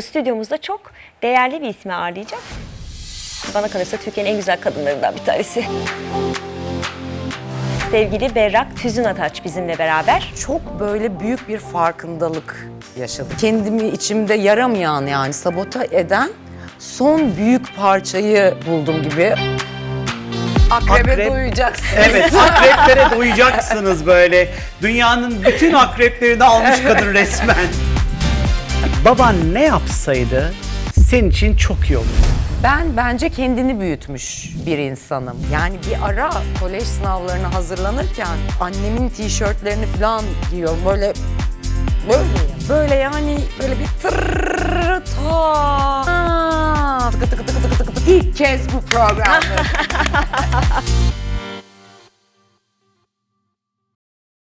Stüdyomuzda çok değerli bir ismi ağırlayacağız. Bana kalırsa Türkiye'nin en güzel kadınlarından bir tanesi. Sevgili Berrak Tüzün Ataç bizimle beraber. Çok böyle büyük bir farkındalık yaşadım. Kendimi içimde yaramayan yani sabota eden son büyük parçayı buldum gibi. Akrebe Akrep. duyacaksın. Evet, akreplere doyacaksınız böyle. Dünyanın bütün akreplerini almış kadın resmen. Baban ne yapsaydı senin için çok iyi olur. Ben bence kendini büyütmüş bir insanım. Yani bir ara kolej sınavlarına hazırlanırken annemin tişörtlerini falan giyiyorum. Böyle böyle böyle yani böyle bir tırrrr ta tıkı tıkı tıkı tıkı tıkı tıkı. İlk kez bu programda.